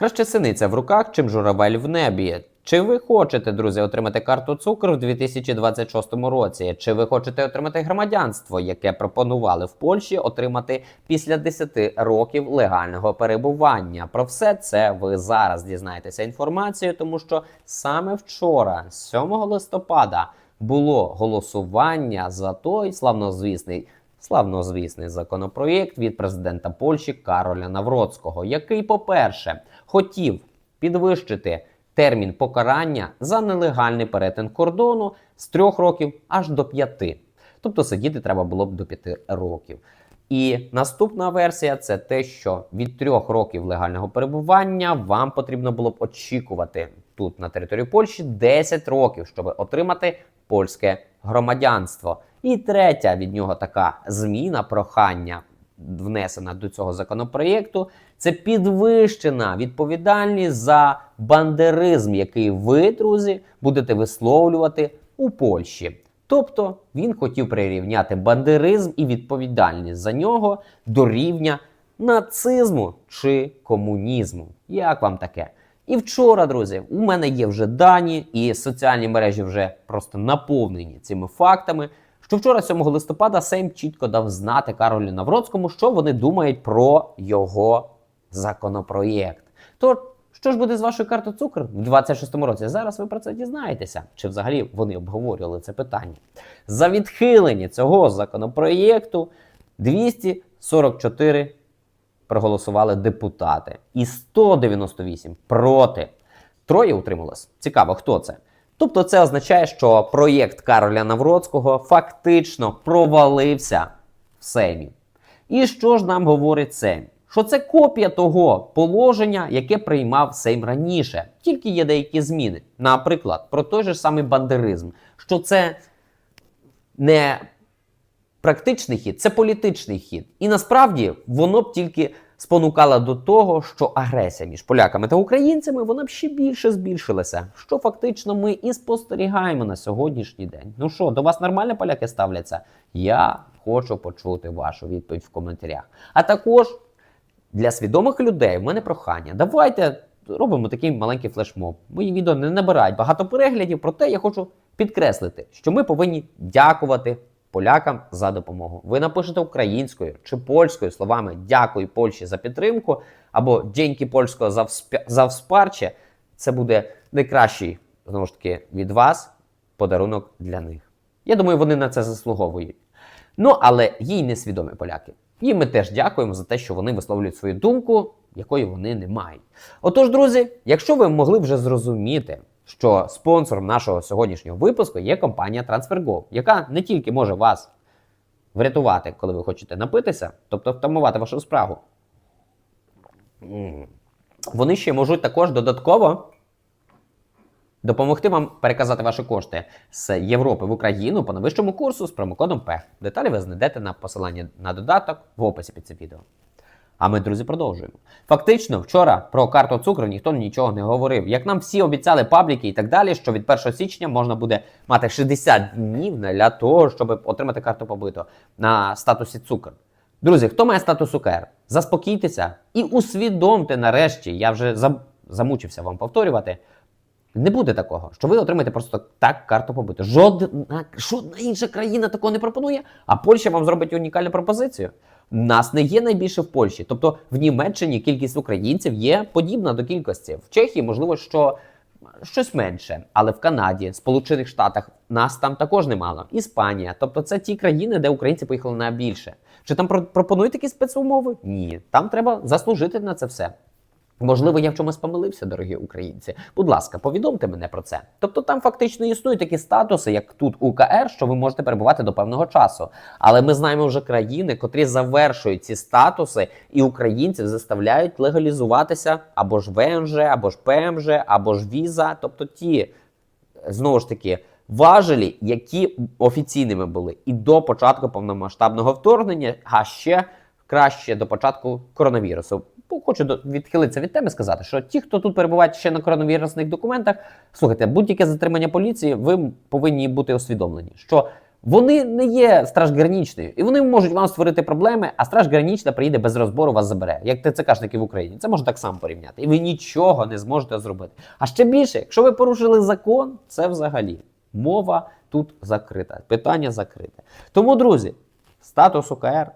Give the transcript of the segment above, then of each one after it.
Краще синиця в руках, чим журавель в небі. Чи ви хочете, друзі, отримати карту цукру в 2026 році? Чи ви хочете отримати громадянство, яке пропонували в Польщі отримати після 10 років легального перебування? Про все це ви зараз дізнаєтеся інформацію, тому що саме вчора, 7 листопада, було голосування за той славнозвісний. Славнозвісний законопроєкт від президента Польщі Кароля Навроцького, який, по-перше, хотів підвищити термін покарання за нелегальний перетин кордону з трьох років аж до п'яти. Тобто сидіти треба було б до п'яти років. І наступна версія це те, що від трьох років легального перебування вам потрібно було б очікувати тут на території Польщі 10 років, щоб отримати польське громадянство. І третя від нього така зміна, прохання внесена до цього законопроєкту, це підвищена відповідальність за бандеризм, який ви, друзі, будете висловлювати у Польщі. Тобто він хотів прирівняти бандеризм і відповідальність за нього до рівня нацизму чи комунізму. Як вам таке? І вчора, друзі, у мене є вже дані, і соціальні мережі вже просто наповнені цими фактами. Що вчора, 7 листопада, Сейм чітко дав знати Каролю Навроцькому, що вони думають про його законопроєкт. То що ж буде з вашою картою цукру в 26-му році? Зараз ви про це дізнаєтеся. Чи взагалі вони обговорювали це питання? За відхилення цього законопроєкту 244 проголосували депутати і 198 проти. Троє утрималось. Цікаво, хто це? Тобто, це означає, що проєкт Кароля Навроцького фактично провалився в Сеймі. І що ж нам говорить Сейм? Що це копія того положення, яке приймав Сейм раніше, тільки є деякі зміни. Наприклад, про той же самий бандеризм, що це не практичний хід, це політичний хід. І насправді воно б тільки спонукало до того, що агресія між поляками та українцями вона б ще більше збільшилася. Що фактично ми і спостерігаємо на сьогоднішній день. Ну що, до вас нормально поляки ставляться? Я хочу почути вашу відповідь в коментарях. А також для свідомих людей в мене прохання. Давайте робимо такий маленький флешмоб. Мої відео не набирають багато переглядів, проте я хочу підкреслити, що ми повинні дякувати полякам за допомогу. Ви напишете українською чи польською словами Дякую Польщі за підтримку або Дякую польського за, вспя... за вспарче. Це буде найкращий знову ж таки від вас подарунок для них. Я думаю, вони на це заслуговують. Ну, але їй несвідомі поляки. Їм ми теж дякуємо за те, що вони висловлюють свою думку, якої вони не мають. Отож, друзі, якщо ви могли вже зрозуміти, що спонсором нашого сьогоднішнього випуску є компанія TransferGo, яка не тільки може вас врятувати, коли ви хочете напитися, тобто втамувати вашу справу. М. Вони ще можуть також додатково допомогти вам переказати ваші кошти з Європи в Україну по найвищому курсу з промокодом П. Деталі ви знайдете на посиланні на додаток в описі під цим відео. А ми, друзі, продовжуємо. Фактично, вчора про карту цукру ніхто нічого не говорив. Як нам всі обіцяли пабліки і так далі, що від 1 січня можна буде мати 60 днів для того, щоб отримати карту побиту на статусі цукр. Друзі, хто має статус УКР? Заспокійтеся і усвідомте нарешті, я вже зам- замучився вам повторювати. Не буде такого, що ви отримаєте просто так карту побиту. Жодна, жодна інша країна такого не пропонує, а Польща вам зробить унікальну пропозицію. Нас не є найбільше в Польщі. Тобто в Німеччині кількість українців є подібна до кількості. В Чехії, можливо, що щось менше, але в Канаді, Сполучених Штатах нас там також немало. Іспанія. Тобто це ті країни, де українці поїхали найбільше. Чи там пропонують такі спецумови? Ні. Там треба заслужити на це все. Можливо, я в чомусь помилився, дорогі українці. Будь ласка, повідомте мене про це. Тобто там фактично існують такі статуси, як тут УКР, що ви можете перебувати до певного часу. Але ми знаємо вже країни, котрі завершують ці статуси, і українців заставляють легалізуватися або ж ВНЖ, або ж ПМЖ, або ж віза, тобто ті знову ж таки. Важелі, які офіційними були і до початку повномасштабного вторгнення, а ще краще до початку коронавірусу. Бо Хочу відхилитися від теми сказати, що ті, хто тут перебувають ще на коронавірусних документах, слухайте, будь-яке затримання поліції, ви повинні бути усвідомлені, що Вони не є страж гранічною, і вони можуть вам створити проблеми, а страж гранічна приїде без розбору, вас забере, як ТЦКшники в Україні. Це можна так само порівняти. І ви нічого не зможете зробити. А ще більше, якщо ви порушили закон, це взагалі мова тут закрита. Питання закрите. Тому, друзі, статус УКР,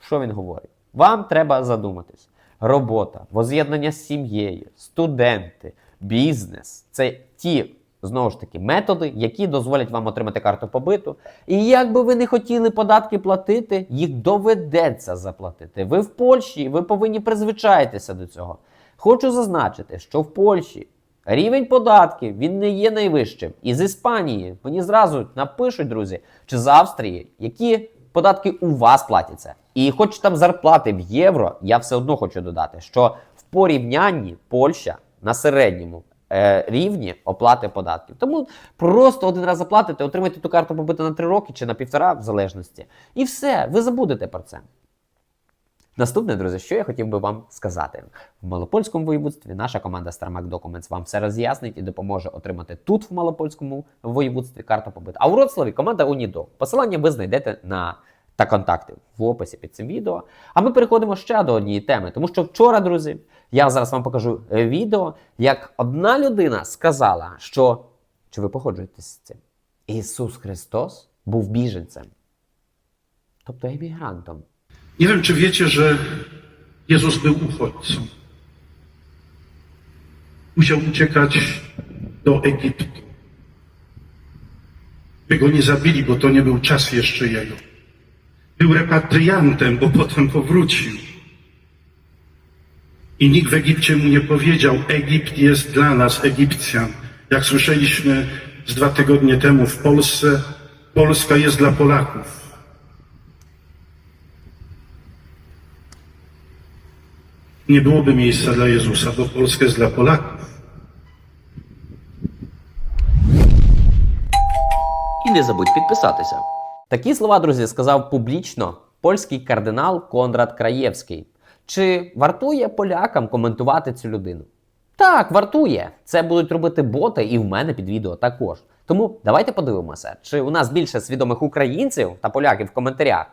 що він говорить? Вам треба задуматись. Робота, воз'єднання з сім'єю, студенти, бізнес це ті знову ж таки методи, які дозволять вам отримати карту побиту. І як би ви не хотіли податки платити, їх доведеться заплатити. Ви в Польщі, ви повинні призвичаїтися до цього. Хочу зазначити, що в Польщі рівень податків він не є найвищим. І з Іспанії мені зразу напишуть, друзі, чи з Австрії, які податки у вас платяться. І хоч там зарплати в євро, я все одно хочу додати, що в порівнянні Польща на середньому е, рівні оплати податків. Тому просто один раз заплатите, отримайте ту карту побиту на 3 роки чи на півтора, в залежності. І все, ви забудете про це. Наступне, друзі, що я хотів би вам сказати. В Малопольському воєводстві наша команда Starmac Documents вам все роз'яснить і допоможе отримати тут, в Малопольському воєводстві, карту побиту. А у Вроцлаві команда Унідо. Посилання ви знайдете на та контакти в описі під цим відео. А ми переходимо ще до однієї теми, тому що вчора, друзі, я зараз вам покажу е, відео, як одна людина сказала, що чи ви погоджуєтесь з цим? Ісус Христос був біженцем, тобто емігрантом. Nie wiem, czy wiecie, że Jezus był uchodźcą. Musiał uciekać do Egiptu. By go nie zabili, bo to nie był czas jeszcze jego. Był repatriantem, bo potem powrócił. I nikt w Egipcie mu nie powiedział, Egipt jest dla nas, Egipcjan. Jak słyszeliśmy z dwa tygodnie temu w Polsce, Polska jest dla Polaków. nie byłoby miejsca dla Jezusa, bo Polska jest dla Polaków. І не забудь підписатися. Такі слова, друзі, сказав публічно польський кардинал Конрад Краєвський. Чи вартує полякам коментувати цю людину? Так, вартує. Це будуть робити боти і в мене під відео також. Тому давайте подивимося, чи у нас більше свідомих українців та поляків в коментарях.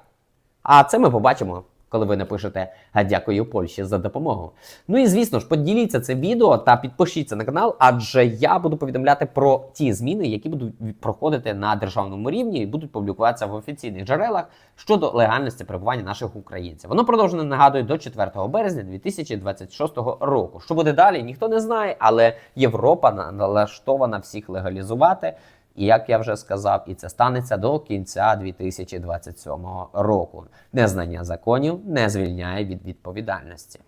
А це ми побачимо, коли ви напишете «А дякую Польщі за допомогу. Ну і звісно ж, поділіться це відео та підпишіться на канал, адже я буду повідомляти про ті зміни, які будуть проходити на державному рівні і будуть публікуватися в офіційних джерелах щодо легальності перебування наших українців. Воно продовжено нагадую до 4 березня 2026 року. Що буде далі, ніхто не знає, але Європа налаштована всіх легалізувати. І як я вже сказав, і це станеться до кінця 2027 року. Незнання законів не звільняє від відповідальності.